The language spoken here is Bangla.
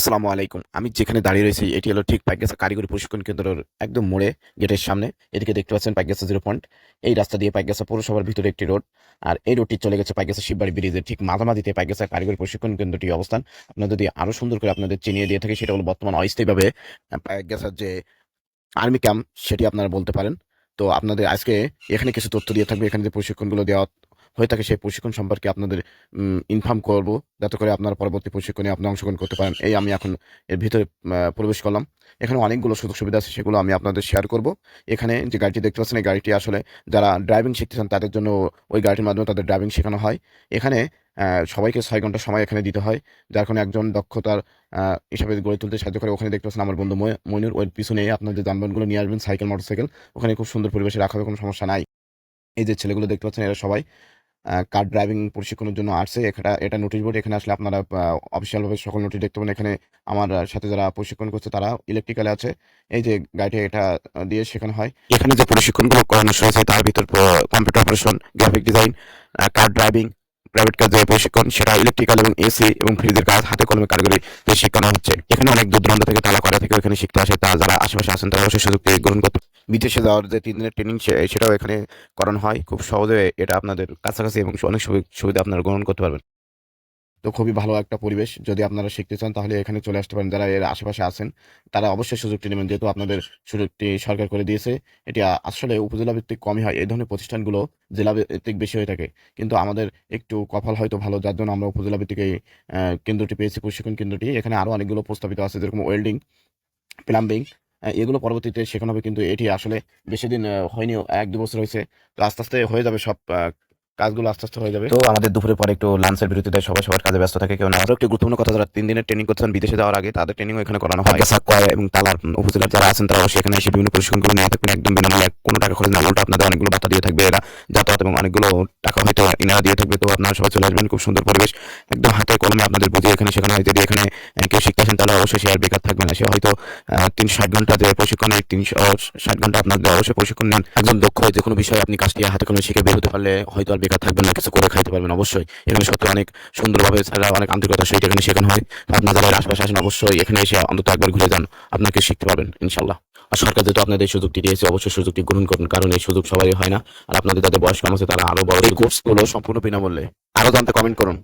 আসসালামু আলাইকুম। আমি যেখানে দাঁড়িয়ে রয়েছি, এটি হলো ঠিক পাইকাসা কারিগরি প্রশিক্ষণ কেন্দ্রের একদম মোড়ে গেটের সামনে। এদিকে দেখতে পাচ্ছেন পাইকাসা জিরো পয়েন্ট এই রাস্তা দিয়ে পাইকাসা পৌরসভার ভিতরে একটি রোড। আর এই রোডটি চলে গেছে পাইকাসা শিববাড়ি ব্রিজের ঠিক মাঝামাঝিতে পাইকাসা কারিগরি প্রশিক্ষণ কেন্দ্রটি অবস্থান। আপনাদের যদি আরও সুন্দর করে আপনাদের চিনিয়ে দিয়ে থাকে, সেটা হলো বর্তমান অস্থায়ীভাবে পাইকাসার যে আর্মি ক্যাম্প, সেটি আপনারা বলতে পারেন। তো আপনাদের আজকে এখানে কিছু তথ্য দিয়ে থাকবে। এখানে যে প্রশিক্ষণগুলো দেওয়া হয়ে থাকে সেই প্রশিক্ষণ সম্পর্কে আপনাদের ইনফর্ম করব, যাতে করে আপনারা পরবর্তী প্রশিক্ষণে আপনি অংশগ্রহণ করতে পারেন। এই আমি এখন এর ভিতরে প্রবেশ করলাম। এখানে অনেকগুলো সুযোগ সুবিধা আছে, সেগুলো আমি আপনাদের শেয়ার করব। এখানে যে গাড়িটি দেখতে পাচ্ছেন, এই গাড়িটি আসলে যারা ড্রাইভিং শিখতে চান, তাদের জন্য ওই গাড়িটির মাধ্যমে তাদের ড্রাইভিং শেখানো হয়। এখানে সবাইকে ছয় ঘণ্টা সময় এখানে দিতে হয়, যার কারণে একজন দক্ষতার হিসাবে গড়ে তুলতে সাহায্য করে। ওখানে দেখতে পাচ্ছেন আমার বন্ধু ময়- মইনুর ওর পিছনে আপনাদের যানবাহনগুলো নিয়ে আসবেন, সাইকেল, মোটরসাইকেল, ওখানে খুব সুন্দর পরিবেশে রাখা হবে, কোনো সমস্যা নাই। এই যে ছেলেগুলো দেখতে পাচ্ছেন, এরা সবাই কার ড্রাইভিং প্রশিক্ষণের জন্য আসছে এটা এটা নোটিশ বোর্ড এখানে আসলে আপনারা অফিসিয়ালভাবে সকল নোটিশ দেখতে পাবেন এখানে আমার সাথে যারা প্রশিক্ষণ করছে, তারা ইলেকট্রিক্যালে আছে। এই যে গাড়িটা এটা দিয়ে শেখানো হয়। এখানে যে প্রশিক্ষণগুলো করানো হয়েছে, তার ভিতর computer operation graphic design car driving private কাজ যে প্রশিক্ষণ, সেটা ইলেকট্রিক্যাল এবং এসি এবং ফ্রিজের কাজ, হাতে কলমে কারিগরি শেখানো হচ্ছে। এখানে অনেক দূর দূরান্ত থেকে, তালা করা থেকে এখানে শিখতে আসে। তা যারা আশেপাশে আছেন, তারা অবশ্যই সুযোগটি গ্রহণ করতে বিদেশে যাওয়ার যে তিন দিনের ট্রেনিং সেটাও এখানে করানো হয়। খুব সহজে এটা আপনাদের কাছাকাছি এবং অনেক সুবি- সুবিধা আপনারা গ্রহণ করতে পারবেন। তো খুবই ভালো একটা পরিবেশ। যদি আপনারা শিখতে চান, তাহলে এখানে চলে আসতে পারেন। যারা এর আশেপাশে আছেন, তারা অবশ্যই সুযোগটি নেবেন। যেহেতু আপনাদের সুযোগটি সরকার করে দিয়েছে, এটি আসলে উপজেলা ভিত্তিক কমই হয়। এই ধরনের প্রতিষ্ঠানগুলো জেলা ভিত্তিক বেশি হয়ে থাকে। কিন্তু আমাদের একটু কপাল হয়তো ভালো, যার জন্য আমরা উপজেলা ভিত্তিক এই কেন্দ্রটি পেয়েছি প্রশিক্ষণ কেন্দ্রটি। এখানে আরও অনেকগুলো প্রস্তাবিত আছে, যেরকম ওয়েল্ডিং প্লাম্বিং এগুলো পরবর্তীতে শেখানো হবে কিন্তু এটি আসলে বেশি দিন হয়নি এক দু বছর হয়েছে। তো আস্তে আস্তে হয়ে যাবে সব কাজগুলো আস্তে আস্তে হয়ে যাবে। তো আমাদের দুপুরের পরে একটু লাঞ্চের বিরতিতে সবাই সবার কাজে ব্যস্ত থাকে কেউ না। আরও একটি গুরুত্বপূর্ণ কথা যারা তিন দিনের ট্রেনিং করছেন বিদেশে যাওয়ার আগে তাদের ট্রেনিং এখানে করানো হয়। কয় এবং তালার উপজেলার যারা আছেন তারা সেখানে এখানে এসে বিভিন্ন প্রশিক্ষণগুলো নিয়ে থাকবেন একদম বিনামূল্যে কোনো টাকা খরচ না উল্টো আপনাদের অনেকগুলো বার্তা দিয়ে থাকবে। এরা যাতায়াত এবং অনেকগুলো টাকা হয়তো ইনারা দিয়ে থাকবে। তো আপনারা সবাই চলে আসবেন, খুব সুন্দর পরিবেশ। একদম হাতে কলমে আপনাদের বুঝিয়ে এখানে হয় যদি এখানে কেউ শিখতে আসেন তাহলে অবশ্যই সে আর বেকার থাকবে না। সে হয়তো তিনশো ষাট ঘণ্টা যে প্রশিক্ষণ তিনশো ষাট ঘণ্টা আপনাদের অবশ্যই প্রশিক্ষণ নেন। একজন দক্ষ যে কোনো বিষয়ে আপনি কাজটি হাতে কলমে শিখে বের হতে পারলে হয়তো আর বেকার থাকবেন না, কিছু করে খাইতে পারবেন অবশ্যই। এখানে সত্যি অনেক সুন্দরভাবে ছাড়া অনেক আন্তরিকতার সহিত এখানে শেখানো হয়। আপনার যারা আশপাশে আসেন, অবশ্যই এখানে এসে অন্তত একবার ঘুরে যান, আপনাকে শিখতে পারবেন ইনশাল্লাহ আর সরকার যেহেতু আপনাদের এই সুযোগটি দিয়েছে অবশ্যই সুযোগটি গ্রহণ করুন কারণ এই সুযোগ সবাই হয় না। আর আপনাদের যাদের বয়স কম আছে তারা আরও বড় এই কোর্সগুলো সম্পূর্ণ বিনামূল্যে। আরও জানতে কমেন্ট করুন।